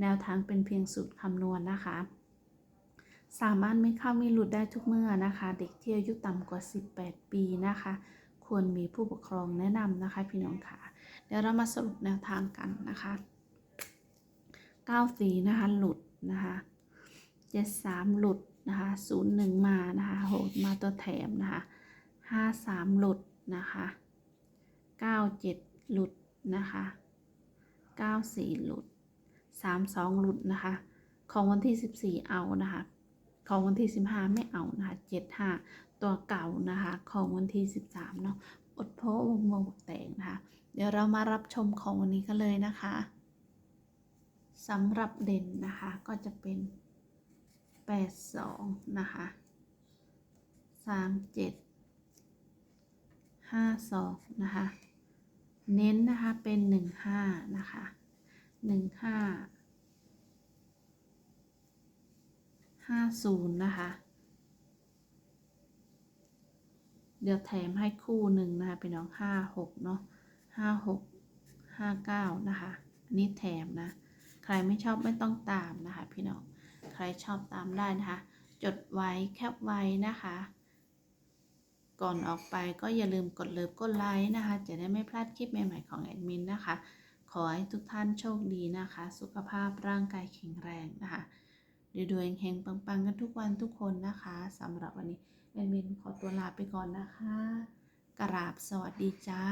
แนวทางเป็นเพียงสูตรคำนวณนะคะ สามารถไม่เข้าไม่หลุดได้ทุกเมื่อนะคะ เด็กที่อายุต่ำกว่า 18 ปีนะคะ ควรมีผู้ปกครองแนะนำนะคะพี่น้องค่ะ เดี๋ยวเรามาสรุปแนวทางกันนะคะ9สีนะคะหลุดนะคะ73หลุดนะคะ01 มานะคะโหดมาตัวแถมนะคะ53หลุดนะคะ97หลุดนะคะ94หลุด สามสองหลุดนะคะ ของวันที่สิบสี่เอานะคะ ของวันที่สิบห้าไม่เอานะคะเจ็ดห้าตัวเก่านะคะ ของวันที่สิบสามเนาะอดโพวงวงแตงนะคะ เดี๋ยวเรามารับชมของวันนี้กันเลยนะคะสำหรับเด่นนะคะก็จะเป็นแปดสองนะคะสามเจ็ดห้าสองนะคะ เน้นนะคะเป็นหนึ่งห้านะคะ หนึ่งห้าห้าศูนย์นะคะ เดี๋ยวแถมให้คู่หนึ่งนะคะเป็นน้องห้าหกเนาะห้าหกห้าเก้านะคะอันนี้แถมนะ ใครไม่ชอบไม่ต้องตามนะคะ พี่น้อง ใครชอบตามได้นะคะ จดไว้แคปไว้นะคะ ก่อนออกไปก็อย่าลืมกดเลิฟกดไลค์นะคะ จะได้ไม่พลาดคลิปใหม่ๆของแอดมินนะคะ ขอให้ทุกท่านโชคดีนะคะ สุขภาพร่างกายแข็งแรงนะคะเดี๋ยวดวงเฮงปังๆกันทุกวันทุกคนนะคะสำหรับวันนี้แอดมินขอตัวลาไปก่อนนะคะ กราบสวัสดีจ้า